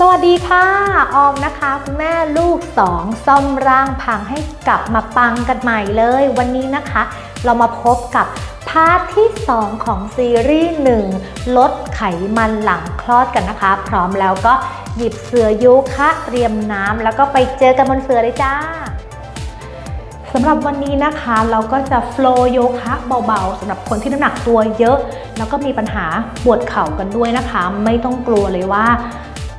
สวัสดีค่ะ ออมนะคะคุณแม่ลูกสองซ่อมร่างพังให้กลับมาปังกันใหม่เลย วันนี้นะคะ เรามาพบกับพาร์ทที่ 2 ของซีรีส์ 1 ลดไขมันหลังคลอดกันนะคะ พร้อมแล้วก็หยิบเสือโยคะเตรียมน้ำแล้วก็ไปเจอกันบนเสือเลยจ้าสำหรับวันนี้นะคะเราก็จะโฟลว์โยคะเบาๆสำหรับคนที่น้ำหนักตัวเยอะ แล้วก็มีปัญหาปวดเข่ากันด้วยนะคะ ไม่ต้องกลัวเลยว่า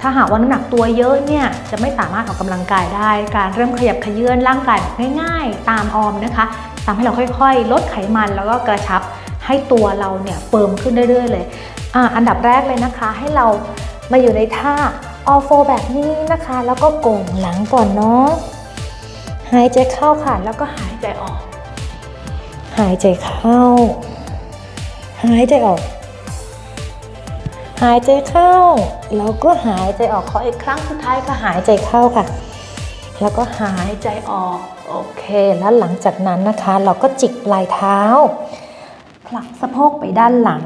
ถ้าหากว่าน้ำหนักตัวเยอะเนี่ยจะไม่สามารถออกกำลังกายได้ การเริ่มขยับขยื่นร่างกายแบบง่าย ๆ ตามออมนะคะทำให้เราค่อยๆ ลดไขมันแล้วก็กระชับให้ตัวเราเนี่ยเฟิร์มขึ้นเรื่อยๆเลยออันดับแรกเลยนะคะ ให้เรามาอยู่ในท่าออโฟแบบนี้นะคะ แล้วก็โก่งหลังก่อนเนาะหายใจเข้าค่ะแล้วก็หายใจออก หายใจเข้า หายใจออก หายใจเข้า แล้วก็หายใจออกขออีกครั้งสุดท้ายก็หายใจเข้าค่ะ แล้วก็หายใจออก โอเค แล้วหลังจากนั้นนะคะ เราก็จิกปลายเท้า ผลักสะโพกไปด้านหลัง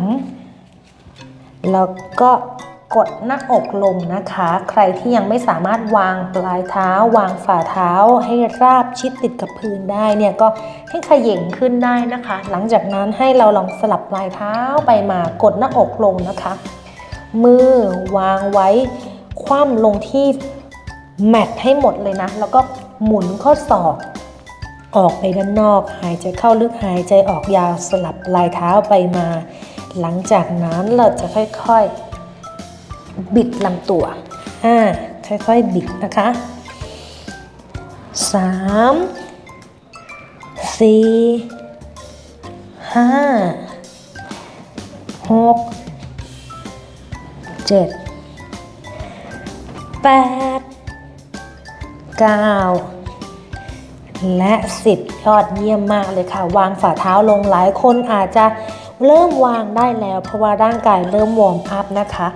แล้วก็กดหน้าอกลงนะคะ ใครที่ยังไม่สามารถวางปลายเท้า วางฝ่าเท้า ให้ราบชิดติดกับพื้นได้เนี่ยก็ให้เขย่งขึ้นได้นะคะ หลังจากนั้นให้เราลองสลับปลายเท้าไปมากดหน้าอกลงนะคะ มือวางไว้ คว่ำลงที่แมทให้หมดเลยนะ แล้วก็หมุนข้อศอกออกไปด้านนอก หายใจเข้าลึกหายใจออกยาวสลับลายเท้าไปมา หลังจากนั้นเราจะค่อยๆ บิดลำตัวอ่าค่อยๆ บิดนะคะสามสี่ห้าหก เจ็ดแปดเก้าและ 10 ยอดเยี่ยมมากเลยค่ะ วางฝ่าเท้าลงหลายคนอาจจะเริ่มวางได้แล้ว เพราะว่าร่างกายเริ่มวอร์มอัพนะคะ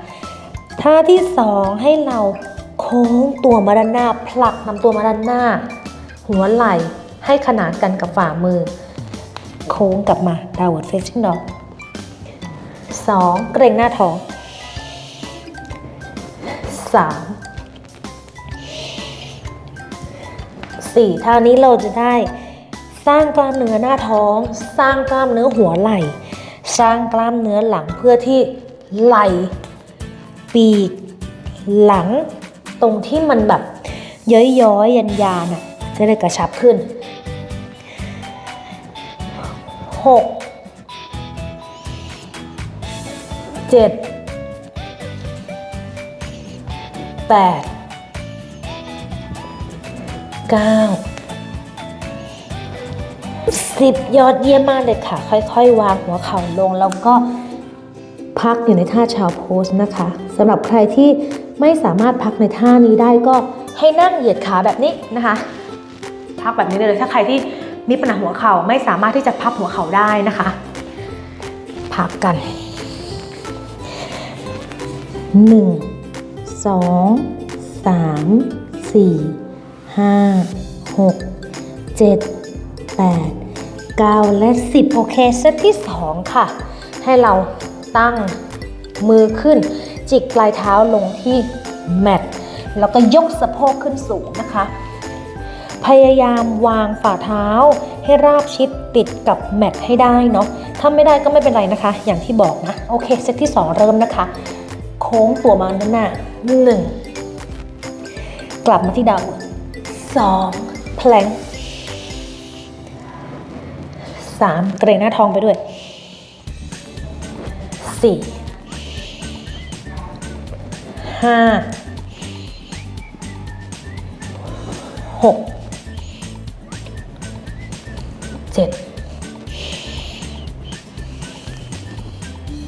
ท่าที่ 2 ให้เราโค้งตัวมาด้านหน้า ผลักนำตัวมาด้านหน้า หัวไหล่ให้ขนานกันกับฝ่ามือ โค้งกลับมา downward facing dog 2. เกรงหน้าท้อง 3 4ท่านี้เราจะได้สร้างกล้ามเนื้อหน้าท้อง สร้างกล้ามเนื้อหัวไหล่ สร้างกล้ามเนื้อหลังเพื่อที่ไหล่ปีก หลังตรงที่มันแบบย้อยย้อยยันยานๆน่ะจะได้กระชับขึ้น 6 7 8 9 10ยอดเยี่ยมมากเลยค่ะ ค่อยๆ วางหัวเข่าลง แล้วก็พักอยู่ในท่าชาวโพสนะคะสำหรับใครที่ไม่สามารถพักในท่านี้ได้ก็ให้นั่งเหยียดขาแบบนี้นะคะ พักแบบนี้เลย ถ้าใครที่มีปัญหาหัวเข่าไม่สามารถที่จะพับหัวเข่าได้นะคะ พักกันหนึ่ง 1 2 3 4 5 6 7 8 9และ10โอเคเซตที่2ค่ะ ให้เราตั้งมือขึ้น จิกปลายเท้าลงที่แมทแล้วก็ยกสะโพกขึ้นสูงนะคะ พยายามวางฝ่าเท้าให้ราบชิดติดกับแมทให้ได้เนาะถ้าไม่ได้ก็ไม่เป็นไรนะคะ อย่างที่บอกนะ โอเค เซตที่ 2 เริ่มนะคะ ค้งตัวมาด้านหน้าหนึ่งกลับมาที่ดาวสองแพลงสามเกรงหน้าท้องไปด้วยสี่ห้าหกเจ็ด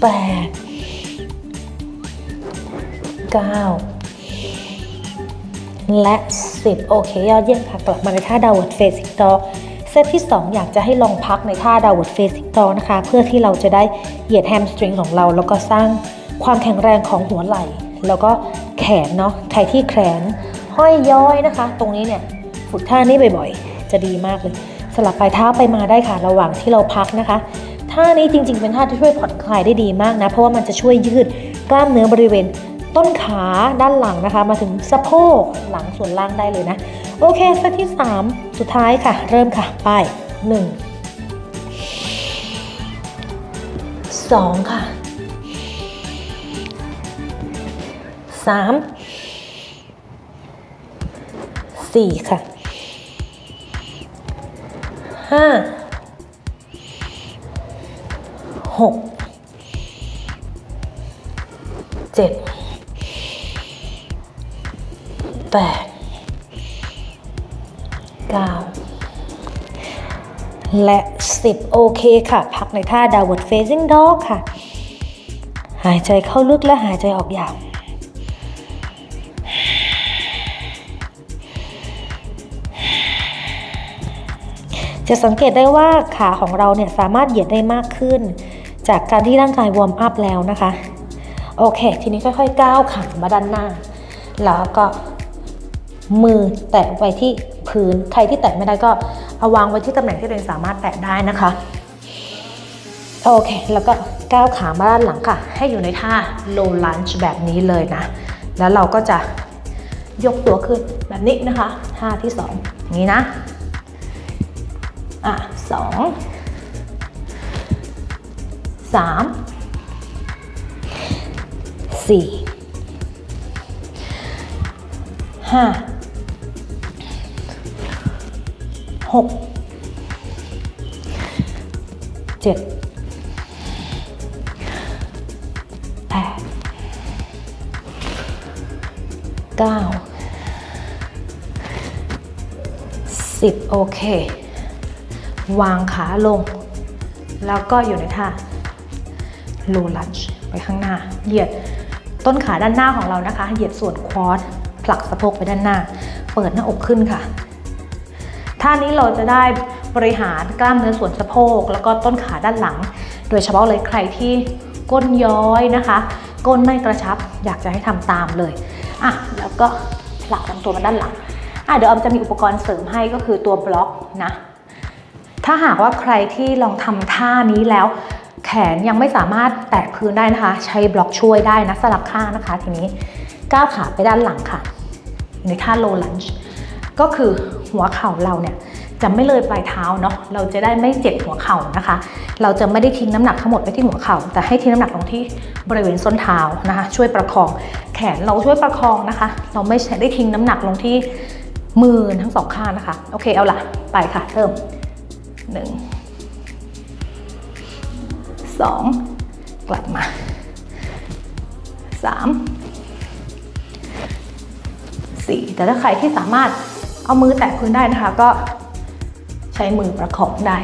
แปด เก้าและสิบโอเค ยอดเยี่ยมค่ะ กลับมาในท่าดาวด์เฟสิกดอเซตที่ 2 อยากจะให้ลองพักในท่าดาวด์เฟสิกดอนะคะ เพื่อที่เราจะได้เหยียดแฮมสตริงของเรา แล้วก็สร้างความแข็งแรงของหัวไหล่ แล้วก็แขนเนาะใครที่แขนห้อยย้อยนะคะ ตรงนี้เนี่ยฝึกท่านี้บ่อยๆ จะดีมากเลย สลับปลายเท้าไปมาได้ค่ะ ระหว่างที่เราพักนะคะท่านี้จริงๆ เป็นท่าที่ช่วยผ่อนคลายได้ดีมากนะ เพราะว่ามันจะช่วยยืดกล้ามเนื้อบริเวณ ต้นขาด้านหลังนะคะ มาถึงสะโพกหลังส่วนล่างได้เลยนะ โอเคเซตที่ 3 สุดท้ายค่ะ เริ่มค่ะ ไป 1 2 ค่ะ 3 4 ค่ะ 5 6เจ็ด แปดเก้าและสิบโอเคค่ะ พักในท่า downward facing dog ค่ะ หายใจเข้าลึกและหายใจออกยาวจะสังเกตได้ว่าขาของเราเนี่ยสามารถเหยียดได้มากขึ้น จากการที่ร่างกายวอร์มอัพแล้วนะคะ โอเค ทีนี้ค่อยๆก้าวขามาด้านหน้า แล้วก็ มือแตะไว้ที่พื้น ใครที่แตะไม่ได้ก็เอาวางไว้ที่ตำแหน่งที่ตัวเองสามารถแตะได้นะคะ โอเค แล้วก็ก้าวขามาด้านหลังค่ะ ให้อยู่ในท่า low lunge แบบนี้เลยนะ แล้วเราก็จะยกตัวขึ้นแบบนี้นะคะ ท่าที่สองอย่างนี้นะ อะสองสามสี่ห้า หกเจ็ดแปดเก้าสิบโอเค วางขาลง แล้วก็อยู่ในท่า low lunge ไปข้างหน้า เหยียดต้นขาด้านหน้าของเรานะคะ เหยียดส่วนควอดผลักสะโพกไปด้านหน้า เปิดหน้าอกขึ้นค่ะ ท่านี้เราจะได้บริหารกล้ามเนื้อส่วนสะโพก แล้วก็ต้นขาด้านหลัง โดยเฉพาะเลยใครที่ก้นย้อยนะคะ ก้นไม่กระชับอยากจะให้ทำตามเลยอะแล้วก็ผลักลำตัวมาด้านหลังอะเดี๋ยวออมจะมีอุปกรณ์เสริมให้ก็คือตัวบล็อกนะถ้าหากว่าใครที่ลองทำท่านี้แล้ว แขนยังไม่สามารถแตะพื้นได้นะคะ ใช้บล็อกช่วยได้นะสลับข้างนะคะ ทีนี้ก้าวขาไปด้านหลังค่ะในท่า low lunge ก็คือ หัวเข่าเราเนี่ยจะไม่เลยปลายเท้าเนาะเราจะได้ไม่เจ็บหัวเข่านะคะ เราจะไม่ได้ทิ้งน้ำหนักทั้งหมดไปที่หัวเข่า แต่ให้ทิ้งน้ำหนักลงที่บริเวณส้นเท้านะคะ ช่วยประคอง แขนเราช่วยประคองนะคะ เราไม่ใช่ได้ทิ้งน้ำหนักลงที่มือทั้งสองข้างนะคะ โอเคเอาละไปค่ะเริ่มหนึ่งสองกลับมาสามสี่แต่ถ้าใครที่สามารถ เอามือแตะพื้นได้นะคะ ก็ใช้มือประคองได้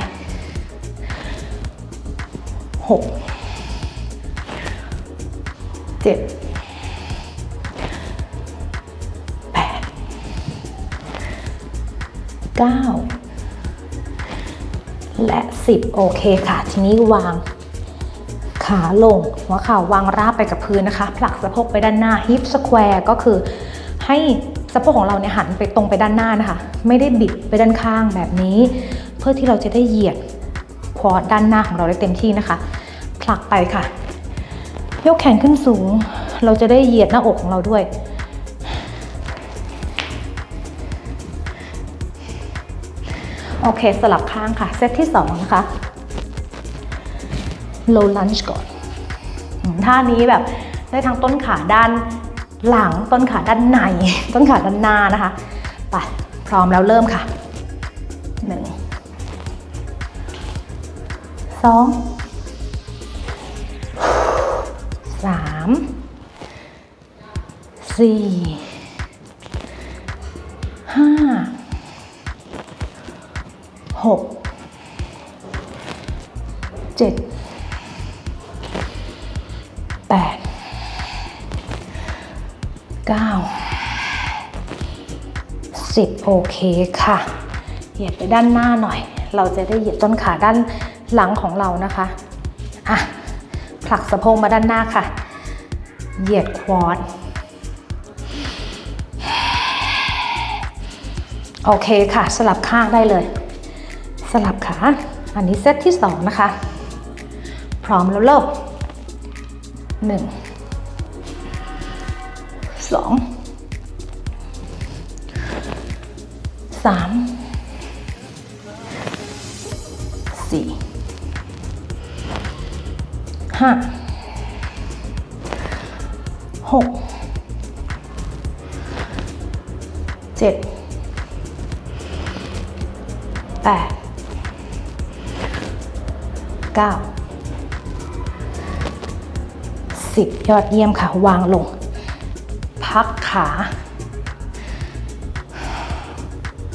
หกเจ็ดแปดเก้าและ 10 โอเคค่ะ ทีนี้วางขาลง หัวเข่าวางราบไปกับพื้นนะคะ ผลักสะโพกไปด้านหน้าฮิปสแควร์ก็คือให้ สะโพกของเราเนี่ยหันไปตรงไปด้านหน้านะคะ ไม่ได้บิดไปด้านข้างแบบนี้ เพื่อที่เราจะได้เหยียดคอดด้านหน้าของเราได้เต็มที่นะคะ ผลักไปค่ะ ยกแขนขึ้นสูง เราจะได้เหยียดหน้าอกของเราด้วย โอเคสลับข้างค่ะ เซตที่2นะคะ low lunge ก่อนท่านี้แบบได้ทั้งต้นขาด้าน หลังต้นขาด้านใน ต้นขาด้านหน้านะคะไปพร้อมแล้วเริ่มค่ะหนึ่งสองสามสี่ โอเคค่ะ เหยียดไปด้านหน้าหน่อย เราจะได้เหยียดต้นขาด้านหลังของเรานะคะอะผลักสะโพกมาด้านหน้าค่ะ เหยียดควอดโอเคค่ะ สลับข้างได้เลย สลับขาอันนี้เซตที่ 2 นะคะ พร้อมแล้วเริ่มหนึ่งสอง สามสี่ห้าหกเจ็ดแปดเก้าสิบยอดเยี่ยมค่ะ วางลง พักขา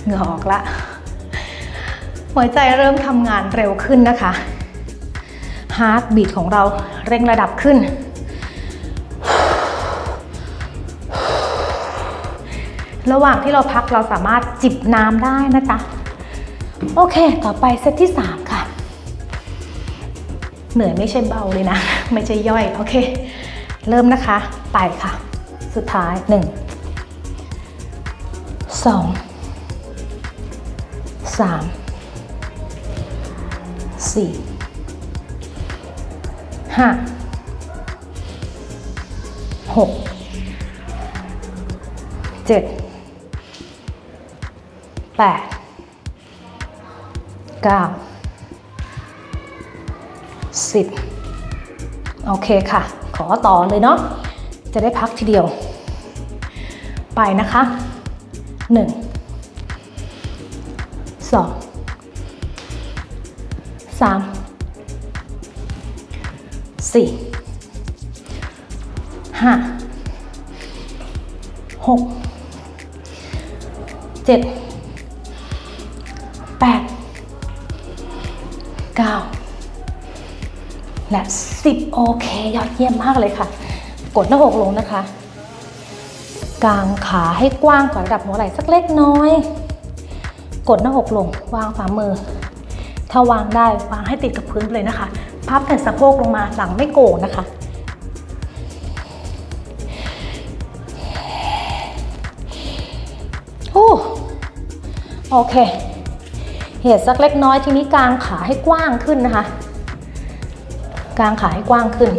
เหงื่อออกละ หัวใจเริ่มทำงานเร็วขึ้นนะคะฮาร์ดบีทของเราเร่งระดับขึ้น ระหว่างที่เราพักเราสามารถจิบน้ำได้นะจ๊ะ โอเค ต่อไปเซตที่ 3 ค่ะ เหนื่อยไม่ใช่เบาเลยนะ ไม่ใช่ย่อย โอเค เริ่มนะคะ ไปค่ะ สุดท้าย 1 2 3 4ห้าหกเจ็ดแปดเก้าสิบโอเคค่ะ ขอต่อเลยเนาะจะได้พักทีเดียว ไปนะคะหนึ่ง สองสามสี่ห้าหกเจ็ดแปดเก้าและสิบโอเค ยอดเยี่ยมมากเลยค่ะ กดหน้าอกลงนะคะ กางขาให้กว้างกว่าระดับหัวไหล่สักเล็กน้อย กดหน้าอกลง วางฝ่ามือ ถ้าวางได้วางให้ติดกับพื้นเลยนะคะ พับแผ่นสะโพกลงมาหลังไม่โก่งนะคะ โอ้โอเค เหตุสักเล็กน้อยทีนี้กางขาให้กว้างขึ้นนะคะ กางขาให้กว้างขึ้น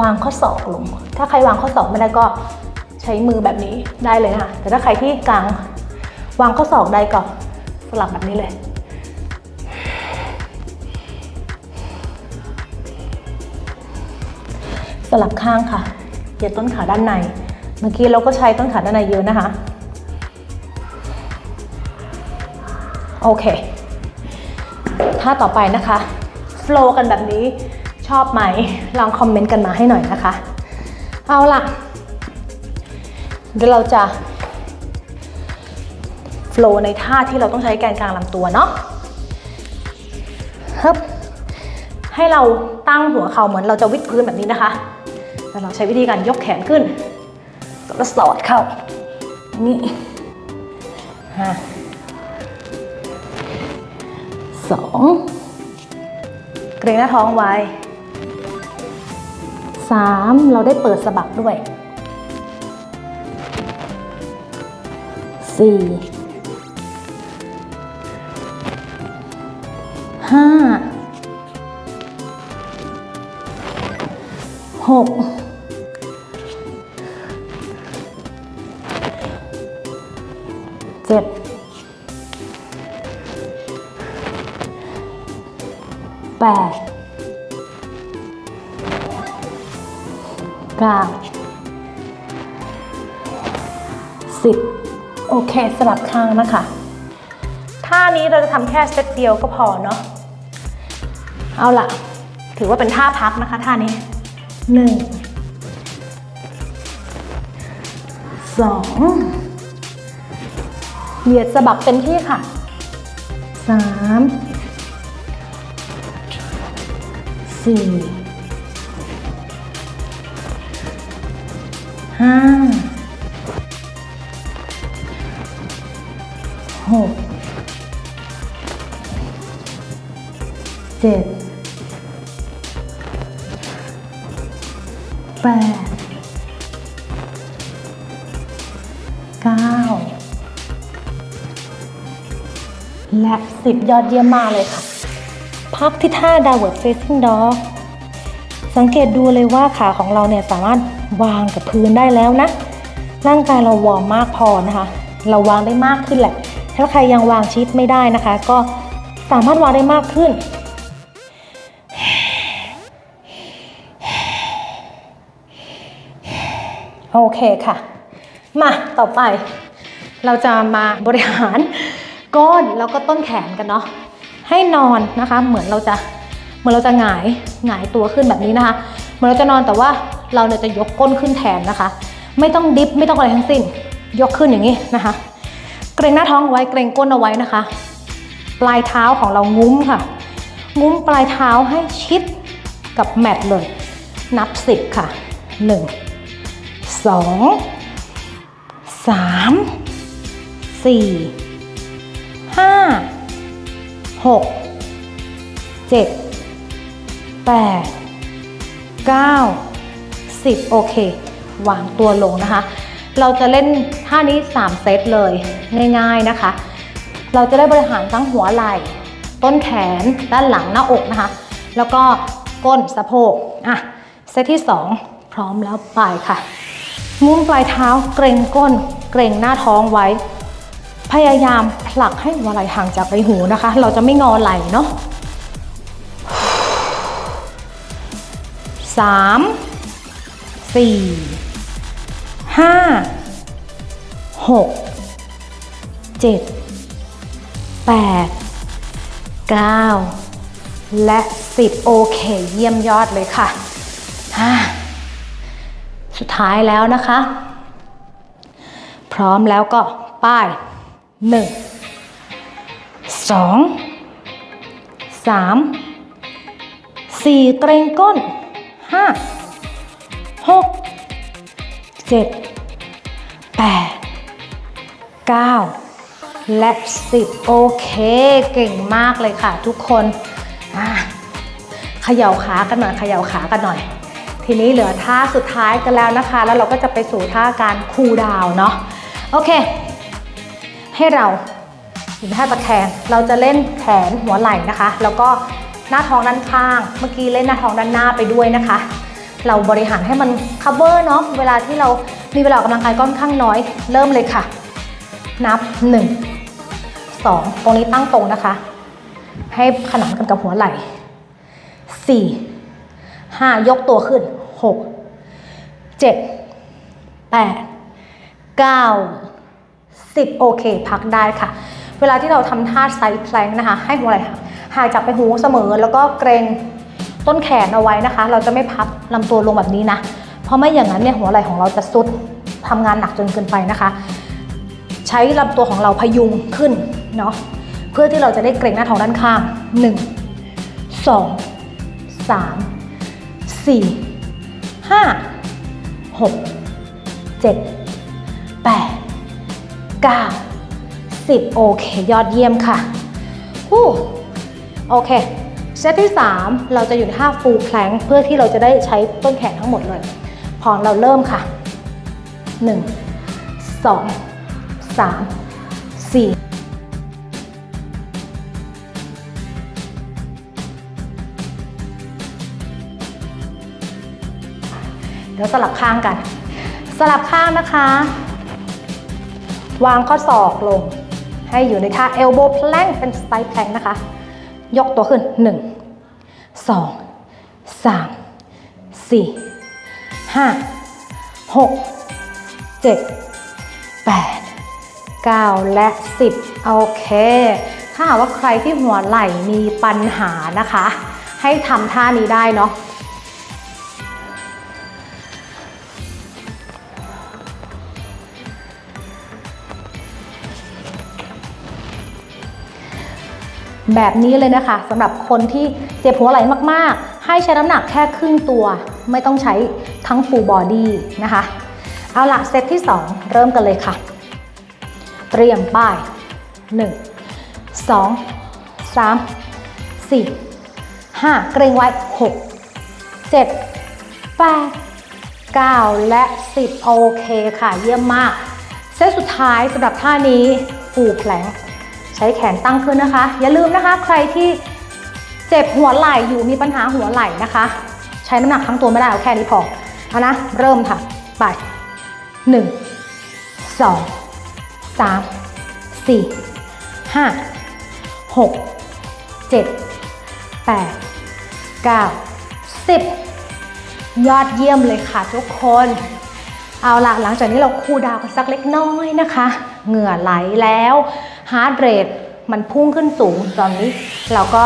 วางข้อศอกลง ถ้าใครวางข้อศอกไม่ได้ก็ใช้มือแบบนี้ได้เลยนะคะ แต่ถ้าใครที่กาง วางข้อศอกได้ก็สลับแบบนี้เลย สลับข้างค่ะเหยียดต้นขาด้านใน เมื่อกี้เราก็ใช้ต้นขาด้านในเยอะนะคะ โอเค ท่าต่อไปนะคะโฟล์กันแบบนี้ชอบไหม ลองคอมเมนต์กันมาให้หน่อยนะคะ เอาล่ะ เดี๋ยวเราจะ โฟล์ในท่าที่เราต้องใช้แกนกลางลำตัวเนาะฮึบให้เราตั้งหัวเข่าเหมือนเราจะวิดพื้นแบบนี้นะคะแต่เราใช้วิธีการยกแขนขึ้นแล้วสอดเข้า นี่ห้าสองเกรงหน้าท้องไว้สามเราได้เปิดสะบักด้วยสี่ กเจ็ดแปดเก้าสิบโอเค สลับข้างนะคะท่านี้เราจะทำแค่เซตเดียวก็พอเนาะเอาล่ะ ถือว่าเป็นท่าพักนะคะท่านี้ หนึ่งสองเหยียดสะบักเต็มที่ค่ะสามสี่ห้า และสิบยอดเยี่ยมมากเลยค่ะ พักที่ท่า downward facing dog สังเกตดูเลยว่าขาของเราเนี่ยสามารถวางกับพื้นได้แล้วนะ ร่างกายเราวอร์มมากพอนะคะ เราวางได้มากขึ้นแหละ ถ้าใครยังวางชิดไม่ได้นะคะ ก็สามารถวางได้มากขึ้น โอเคค่ะ มาต่อไปเราจะมาบริหาร ก้นแล้วก็ต้นแขนกันเนาะให้นอนนะคะ เหมือนเราจะเหมือนเราจะหงายหงายตัวขึ้นแบบนี้นะคะ เหมือนเราจะนอนแต่ว่าเราเนี่ยจะยกก้นขึ้นแทนนะคะ ไม่ต้องดิฟไม่ต้องอะไรทั้งสิ้น ยกขึ้นอย่างนี้นะคะ เกรงหน้าท้องเอาไว้เกรงก้นเอาไว้นะคะ ปลายเท้าของเรางุ้มค่ะ งุ้มปลายเท้าให้ชิดกับแมตเลย นับสิบค่ะหนึ่งสองสามสี่ ห้าหกเจ็ดแปดเก้าสิบโอเค วางตัวลงนะคะ เราจะเล่นท่านี้ 3 เซตเลยง่ายๆนะคะ เราจะได้บริหารทั้งหัวไหล่ ต้นแขนด้านหลังหน้าอกนะคะ แล้วก็ก้นสะโพกอะเซตที่ 2 พร้อมแล้วไปค่ะงุ้มปลายเท้าเกรงก้น เกรงหน้าท้องไว้ พยายามผลักให้หัวไหล่ห่างจากใบหูนะคะ เราจะไม่งอไหล่เนาะสามสี่ห้าหกเจ็ดแปดเก้าและสิบโอเค เยี่ยมยอดเลยค่ะ สุดท้ายแล้วนะคะ พร้อมแล้วก็ป้าย หนึ่งสองสามสี่เกรงก้นห้าหกเจ็ดแปดเก้าและสิบโอเค เก่งมากเลยค่ะทุกคนเขย่าขากันหน่อยเขย่าขากันหน่อย ทีนี้เหลือท่าสุดท้ายกันแล้วนะคะ แล้วเราก็จะไปสู่ท่าการคูลดาวเนาะโอเค ให้เราอยู่ในท่าตะแคง เราจะเล่นแขนหัวไหล่นะคะ แล้วก็หน้าท้องด้านข้าง เมื่อกี้เล่นหน้าท้องด้านหน้าไปด้วยนะคะ เราบริหารให้มัน cover เนาะ เวลาที่เรามีเวลาออกกำลังกายค่อนข้างน้อย เริ่มเลยค่ะ นับ 1 2 ตรงนี้ตั้งตรงนะคะ ให้ขนานกันกับหัวไหล่ 4 5 ยกตัวขึ้น 6 7 8 9 10 โอเค พักได้ค่ะ เวลาที่เราทำท่าไซด์แพลงนะคะ ให้หัวไหล่ห่างจากไปหูเสมอ แล้วก็เกรงต้นแขนเอาไว้นะคะ เราจะไม่พับลำตัวลงแบบนี้นะ เพราะไม่อย่างนั้นเนี่ยหัวไหล่ของเราจะสุดทำงานหนักจนเกินไปนะคะ ใช้ลำตัวของเราพยุงขึ้นเนาะเพื่อที่เราจะได้เกรงหน้าท้องด้านข้าง 1 2 3 4 5 6 7 8 9 10 โอเค ยอดเยี่ยมค่ะฮู้โอเค เซตที่ 3 เราจะอยู่ในท่า full plank เพื่อที่เราจะได้ใช้ต้นแขนทั้งหมดเลย พร้อมเราเริ่มค่ะ 1 2 3 4เดี๋ยวสลับข้างกัน สลับข้างนะคะ วางข้อศอกลง ให้อยู่ในท่า elbow plank เป็น side plank นะคะ ยกตัวขึ้น 1 2 3 4 5 6 7 8 9 และ 10 โอเค ถ้าหากว่าใครที่หัวไหล่มีปัญหานะคะ ให้ทำท่านี้ได้เนาะ แบบนี้เลยนะคะสำหรับคนที่เจ็บหัวไหล่มากๆ ให้ใช้น้ำหนักแค่ครึ่งตัว ไม่ต้องใช้ทั้ง full body นะคะ เอาละเซตที่ 2 เริ่มกันเลยค่ะ เตรียมป้าย 1 2 3 4 5 เกรงไว้ 6 7 8 9 และ 10 โอเคค่ะ เยี่ยมมาก เซตสุดท้ายสำหรับท่านี้ full plank ใช้แขนตั้งขึ้นนะคะ อย่าลืมนะคะ ใครที่เจ็บหัวไหล่อยู่มีปัญหาหัวไหล่นะคะ ใช้น้ำหนักทั้งตัวไม่ได้เอาแค่นี้พอเอานะเริ่มค่ะไปหนึ่งสองสามสี่ห้าหกเจ็ดแปดเก้าสิบยอดเยี่ยมเลยค่ะทุกคน เอาละหลังจากนี้เราคูลดาวกันสักเล็กน้อยนะคะ เหงื่อไหลแล้ว ฮาร์ดเรทมันพุ่งขึ้นสูงตอนนี้เราก็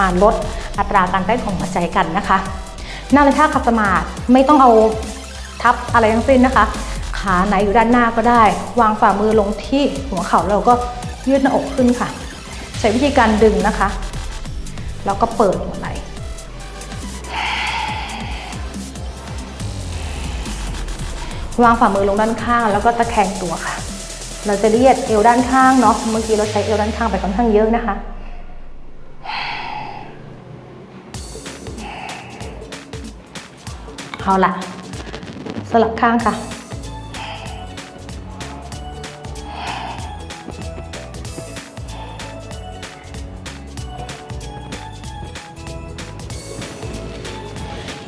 มาลดอัตราการเต้นของหัวใจกันนะคะนั่งในท่าขัดสมาธิไม่ต้องเอาทับอะไรทั้งสิ้นนะคะ ขาไหนอยู่ด้านหน้าก็ได้ วางฝ่ามือลงที่หัวเข่าแล้วเราก็ยืดหน้าอกขึ้นค่ะ ใช้วิธีการดึงนะคะ แล้วก็เปิดหัวไหล่วางฝ่ามือลงด้านข้างแล้วก็ตะแคงตัวค่ะ เราจะเรียดเอวด้านข้างเนาะ เมื่อกี้เราใช้เอวด้านข้างไปค่อนข้างเยอะนะคะ เอาละสลับข้างค่ะ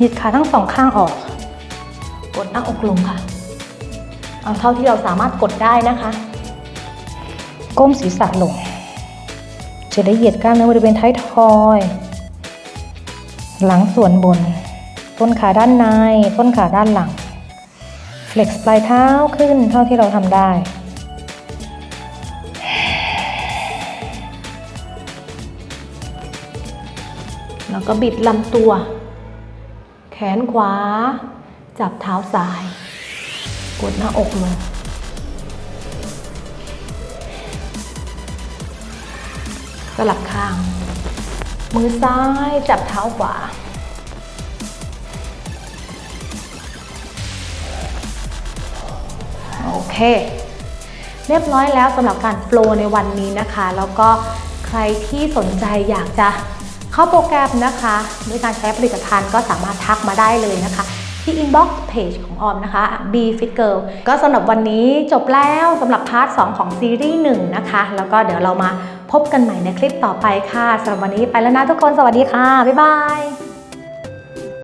ยืดขาทั้งสองข้างออก กดหน้าอกลงค่ะ เอาเท่าที่เราสามารถกดได้นะคะ ก้มศีรษะลง จะได้เหยียดกล้ามเนื้อบริเวณท้ายทอย หลังส่วนบน ต้นขาด้านใน ต้นขาด้านหลัง flex ปลายเท้าขึ้นเท่าที่เราทำได้แล้วก็บิดลำตัว แขนขวา จับเท้าซ้าย กดหน้าอกลงสลับข้าง มือซ้ายจับเท้าขวา โอเค เรียบร้อยแล้วสำหรับการโฟล์ในวันนี้นะคะ แล้วก็ใครที่สนใจอยากจะเข้าโปรแกรมนะคะ ด้วยการใช้ผลิตภัณฑ์ก็สามารถทักมาได้เลยนะคะ ที่ inbox page ของออมนะคะ B Fit Girl ก็สำหรับวันนี้จบแล้วสำหรับพาร์ท 2 ของซีรีส์1นะคะ แล้วก็เดี๋ยวเรามาพบกันใหม่ในคลิปต่อไปค่ะสำหรับวันนี้ไปแล้วนะทุกคนสวัสดีค่ะ บ๊ายบาย